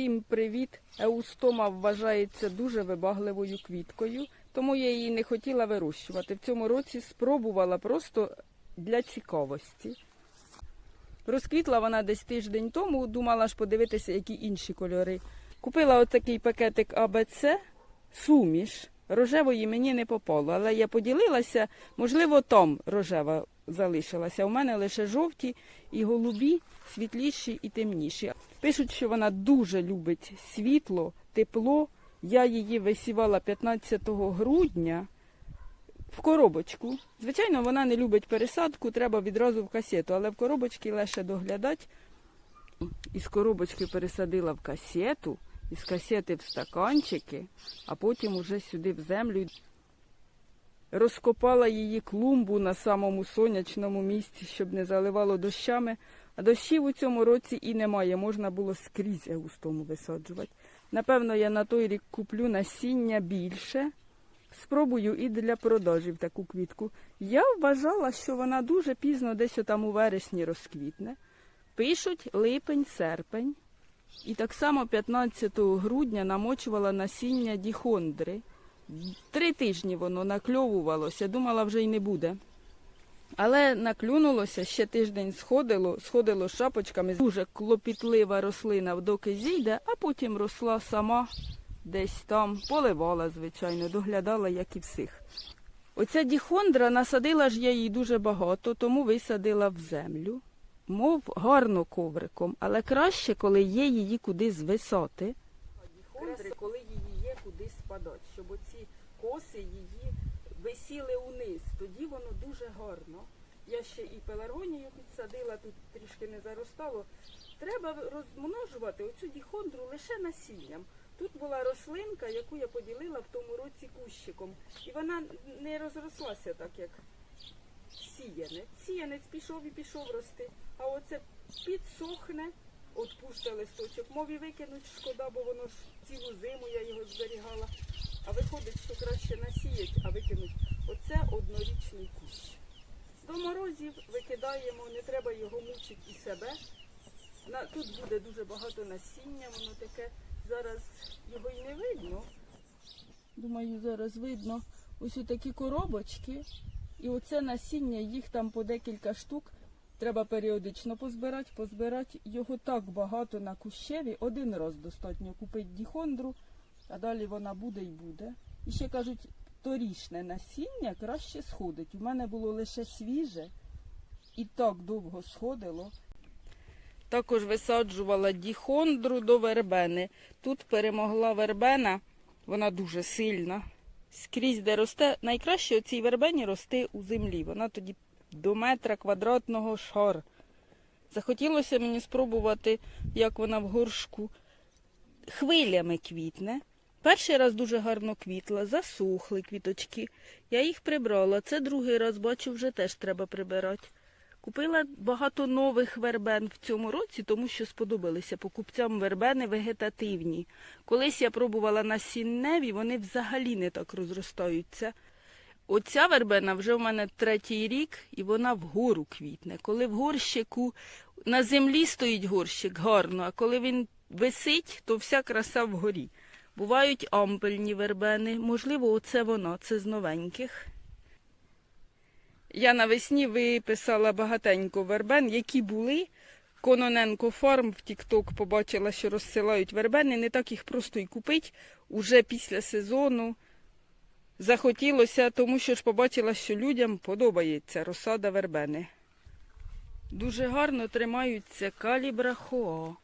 Всім привіт! Еустома вважається дуже вибагливою квіткою, тому я її не хотіла вирощувати. В цьому році спробувала просто для цікавості. Розквітла вона десь тиждень тому, думала ж подивитися, які інші кольори. Купила отакий пакетик АБЦ, суміш. Рожевої мені не попало, але я поділилася, можливо, там рожева залишилася. У мене лише жовті і голубі, світліші і темніші. Пишуть, що вона дуже любить світло, тепло. Я її висівала 15 грудня в коробочку. Звичайно, вона не любить пересадку, треба відразу в касету, але в коробочці легше доглядати. Із коробочки пересадила в касету, із касети в стаканчики, а потім уже сюди в землю. Розкопала її клумбу на самому сонячному місці, щоб не заливало дощами. А дощів у цьому році і немає, можна було скрізь еустому висаджувати. Напевно, я на той рік куплю насіння більше. Спробую і для продажів таку квітку. Я вважала, що вона дуже пізно десь там у вересні розквітне. Пишуть липень, серпень. І так само 15 грудня намочувала насіння діхондри. Три тижні воно накльовувалося, думала, вже й не буде. Але наклюнулося, ще тиждень сходило, сходило шапочками. Дуже клопітлива рослина, доки зійде, а потім росла сама десь там, поливала, звичайно, доглядала, як і всіх. Оця діхондра насадила ж я її дуже багато, тому висадила в землю. Мов гарно ковриком, але краще, коли є її куди звисати. Діхондри, коли її є куди спадати, щоб оці коси її висіли униз, тоді воно дуже гарно. Я ще і пеларгонію підсадила, тут трішки не заростало. Треба розмножувати оцю діхондру лише насінням. Тут була рослинка, яку я поділила в тому році кущиком. І вона не розрослася так, як сіянець. Сіянець пішов і пішов рости. А оце підсохне, от пусте листочок. Мов і викинуть шкода, бо воно ж цілу зиму я його зберігала. А виходить, що краще насіять, а викинуть. Оце однорічний кущ. До морозів викидаємо, не треба його мучити і себе. Тут буде дуже багато насіння, воно таке. Зараз його й не видно. Думаю, зараз видно. Ось такі коробочки. І оце насіння, їх там по декілька штук. Треба періодично позбирати, позбирати. Його так багато на кущеві. Один раз достатньо купити діхондру, а далі вона буде і буде. І ще кажуть, торішне насіння краще сходить. У мене було лише свіже і так довго сходило. Також висаджувала діхондру до вербени. Тут перемогла вербена, вона дуже сильна. Скрізь, де росте, найкраще цій вербені рости у землі. Вона тоді до метра квадратного шар. Захотілося мені спробувати, як вона в горшку хвилями квітне. Перший раз дуже гарно квітла, засухли квіточки. Я їх прибрала. Це другий раз бачу, вже теж треба прибирати. Купила багато нових вербен в цьому році, тому що сподобалися покупцям вербени вегетативні. Колись я пробувала насінневі, вони взагалі не так розростаються. Оця вербена вже в мене третій рік, і вона вгору квітне. Коли в горщику на землі стоїть горщик гарно, а коли він висить, то вся краса вгорі. Бувають ампельні вербени, можливо, оце воно, це з новеньких. Я навесні виписала багатенько вербен, які були. Кононенко Фарм в Тікток побачила, що розсилають вербени. Не так їх просто й купить уже після сезону. Захотілося, тому що ж побачила, що людям подобається розсада вербени. Дуже гарно тримаються калібрахоа.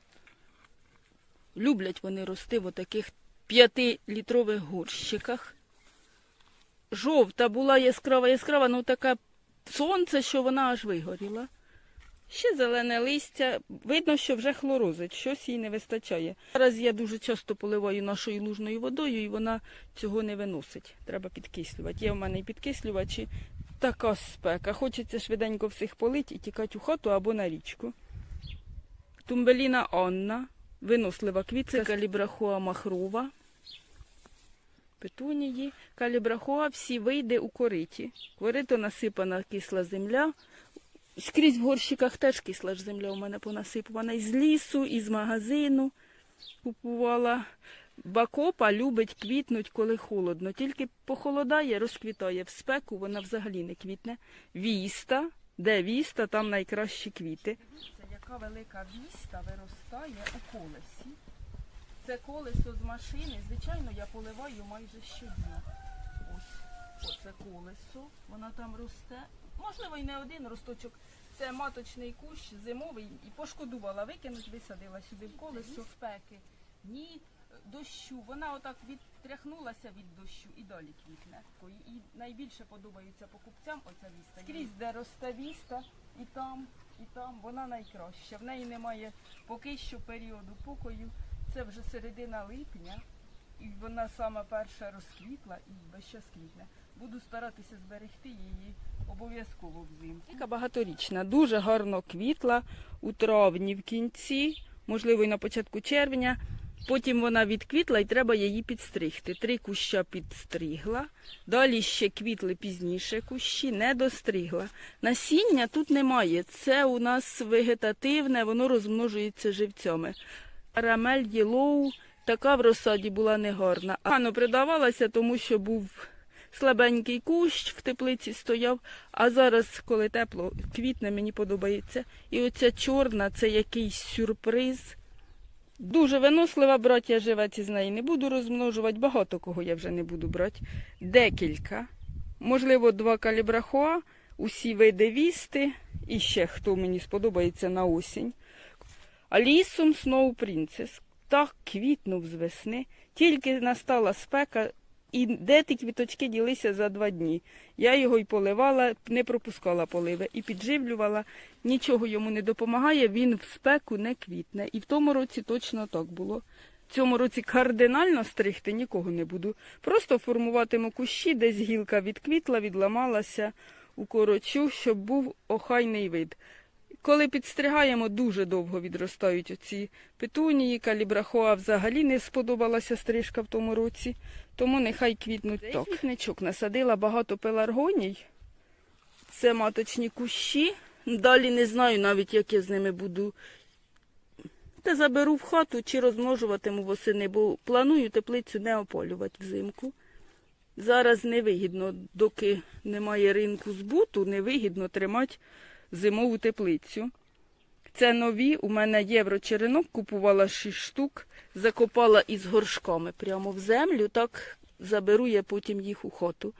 Люблять вони рости в таких п'ятилітрових горщиках. Жовта була яскрава, яскрава, ну така сонце, що вона аж вигоріла. Ще зелене листя. Видно, що вже хлорозить, щось їй не вистачає. Зараз я дуже часто поливаю нашою лужною водою, і вона цього не виносить. Треба підкислювати. Є в мене і підкислювачі. Така спека. Хочеться швиденько всіх полити і тікати у хату або на річку. Тумбеліна Анна, винослива квітка, калібрахоа махрова. Петунії, калібрахоа всі вийде у кориті. Корито насипана кисла земля. Скрізь в горщиках теж кисла ж земля у мене понасипувана із лісу, із магазину. купувала. Бакопа любить квітнуть, коли холодно. Тільки похолодає, розквітає. В спеку вона взагалі не квітне. Віста, де віста, там найкращі квіти. Це яка велика віста виростає у колесі. Це колесо з машини. Звичайно, я поливаю майже щодня. Ось, оце колесо. Вона там росте. Можливо, і не один росточок. Це маточний кущ зимовий і пошкодувала викинуть, висадила сюди в колесо спеки. Ні дощу. Вона отак відтряхнулася від дощу і далі квітне. І найбільше подобається покупцям оця віста. Скрізь, де росте віста, і там, і там вона найкраща. В неї немає поки що періоду покою. Це вже середина липня, і вона сама перша розквітла і весь час квітне. Буду старатися зберегти її обов'язково взимку. Яка багаторічна, дуже гарно квітла у травні в кінці, можливо, і на початку червня. Потім вона відквітла і треба її підстригти. Три куща підстригла. Далі ще квітли пізніше кущі, не достригла. Насіння тут немає. Це у нас вегетативне, воно розмножується живцями. Карамель Єлоу така в розсаді була негарна. Рано придавалася, тому що був слабенький кущ в теплиці стояв, а зараз, коли тепло, квітне, мені подобається. І оця чорна це якийсь сюрприз. Дуже винослива брати, я живець із неї не буду розмножувати, багато кого я вже не буду брати. Декілька. Можливо, два калібрахоа, усі види вісти і ще хто мені сподобається на осінь. А лісом Snow Princess так квітнув з весни, тільки настала спека, і де ті квіточки ділися за два дні. Я його й поливала, не пропускала поливи і підживлювала. Нічого йому не допомагає, він в спеку не квітне. І в тому році точно так було. В цьому році кардинально стригти нікого не буду. Просто формуватиму кущі, десь гілка відквітла, відламалася, укорочу, щоб був охайний вид. Коли підстригаємо, дуже довго відростають оці петунії, калібрахоа взагалі не сподобалася стрижка в тому році, тому нехай квітнуть так. Квітничок насадила багато пеларгоній. Це маточні кущі. Далі не знаю навіть, як я з ними буду. Та заберу в хату чи розмножуватиму восени, бо планую теплицю не ополювати взимку. Зараз невигідно, доки немає ринку збуту, невигідно тримати зимову теплицю. Це нові. У мене єврочеренок, купувала 6 штук, закопала із горшками прямо в землю, так заберу я потім їх у хату.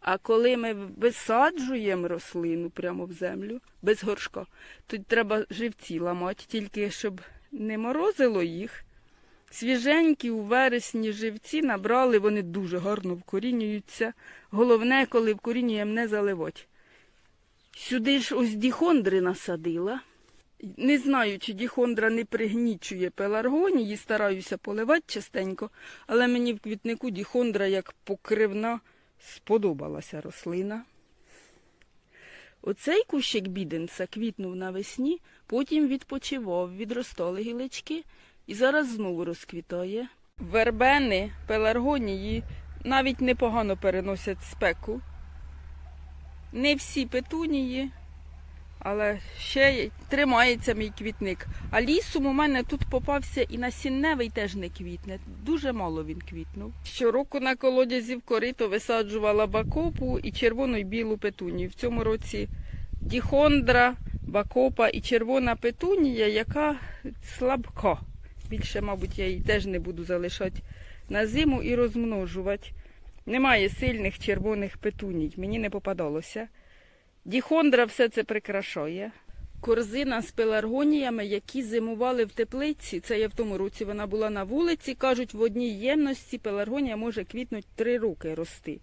А коли ми висаджуємо рослину прямо в землю, без горшка, то треба живці ламати, тільки щоб не морозило їх. Свіженькі у вересні живці набрали, вони дуже гарно вкорінюються. Головне, коли вкорінюємо, не заливати. Сюди ж ось діхондри насадила. Не знаю, чи діхондра не пригнічує пеларгонії, стараюся поливати частенько, але мені в квітнику діхондра як покривна сподобалася рослина. Оцей кущик біденца квітнув навесні, потім відпочивав, відростали гілочки і зараз знову розквітає. Вербени, пеларгонії навіть непогано переносять спеку. Не всі петунії, але ще тримається мій квітник. А лісом у мене тут попався і насінневий теж не квітне. Дуже мало він квітнув. Щороку на колодязі в корито висаджувала бакопу і червону і білу петунію. В цьому році діхондра, бакопа і червона петунія, яка слабка. Більше, мабуть, я її теж не буду залишати на зиму і розмножувати. Немає сильних червоних петуній, мені не попадалося. Діхондра все це прикрашає. Корзина з пеларгоніями, які зимували в теплиці. Це я в тому році вона була на вулиці. Кажуть, в одній ємності пеларгонія може квітнути три роки рости.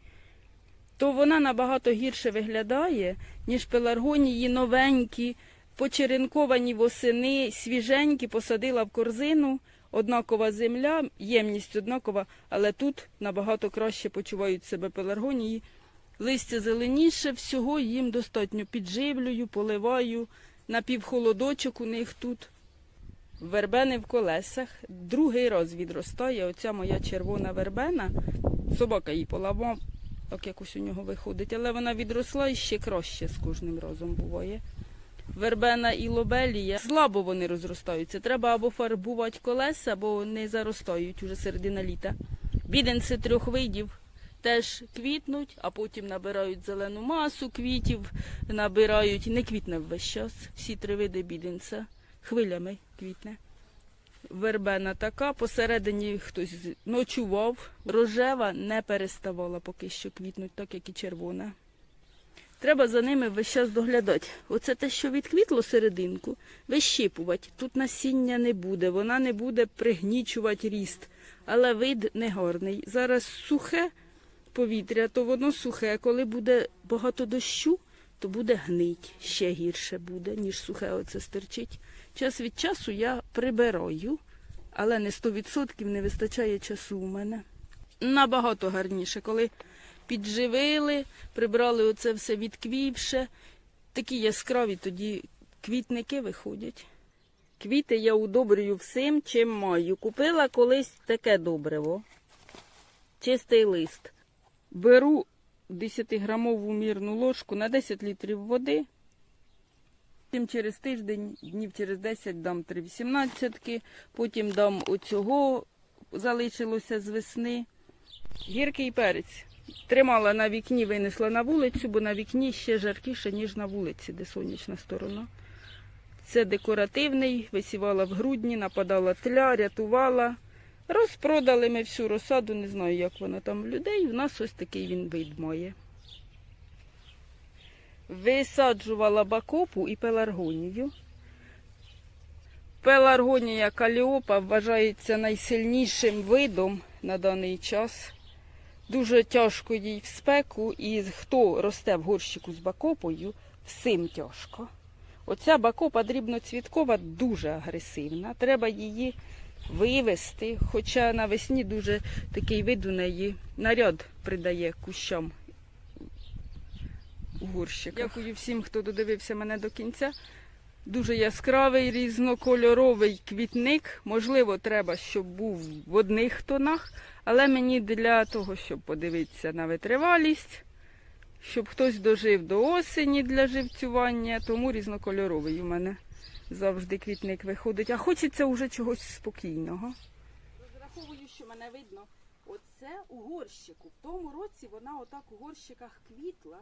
То вона набагато гірше виглядає, ніж пеларгонії новенькі, почеренковані восени, свіженькі, посадила в корзину. Однакова земля, ємність однакова, але тут набагато краще почувають себе пеларгонії. Листя зеленіше, всього їм достатньо підживлюю, поливаю, напівхолодочок у них тут. Вербени в колесах. Другий раз відростає оця моя червона вербена. Собака її поламав, так якось у нього виходить, але вона відросла і ще краще з кожним разом буває. Вербена і лобелія. Слабо вони розростаються. Треба або фарбувати колеса, або не заростають уже середина літа. Біденці трьох видів теж квітнуть, а потім набирають зелену масу квітів, набирають, не квітне весь час. Всі три види біденця хвилями квітне. Вербена така, посередині хтось ночував. Рожева не переставала поки що квітнуть, так як і червона. Треба за ними весь час доглядати. Оце те, що відквітло серединку, вищипувати. Тут насіння не буде, вона не буде пригнічувати ріст, але вид не гарний. Зараз сухе повітря, то воно сухе. Коли буде багато дощу, то буде гнить. Ще гірше буде, ніж сухе оце стерчить. Час від часу я прибираю, але не 100% не вистачає часу у мене. Набагато гарніше, коли підживили, прибрали оце все відквівше. Такі яскраві тоді квітники виходять. Квіти я удобрюю всім, чим маю. Купила колись таке добриво. Чистий лист. Беру 10-грамову мірну ложку на 10 літрів води. Потім через тиждень, днів через 10 дам 3,18, потім дам оцього, залишилося з весни. Гіркий перець. Тримала на вікні, винесла на вулицю, бо на вікні ще жаркіше, ніж на вулиці, де сонячна сторона. Це декоративний, висівала в грудні, нападала тля, рятувала. Розпродали ми всю розсаду, не знаю, як вона там в людей. У нас ось такий він вид має. Висаджувала бакопу і пеларгонію. Пеларгонія каліопа вважається найсильнішим видом на даний час. Дуже тяжко їй в спеку, і хто росте в горщику з бакопою, всім тяжко. Оця бакопа дрібноцвіткова дуже агресивна. Треба її вивести, хоча навесні дуже такий вид у неї наряд придає кущам у горщиках. Дякую всім, хто додивився мене до кінця. Дуже яскравий, різнокольоровий квітник. Можливо, треба, щоб був в одних тонах, але мені для того, щоб подивитися на витривалість, щоб хтось дожив до осені для живцювання, тому різнокольоровий у мене завжди квітник виходить. А хочеться вже чогось спокійного. Розраховую, що мене видно. Оце у горщику. В тому році вона отак у горщиках квітла.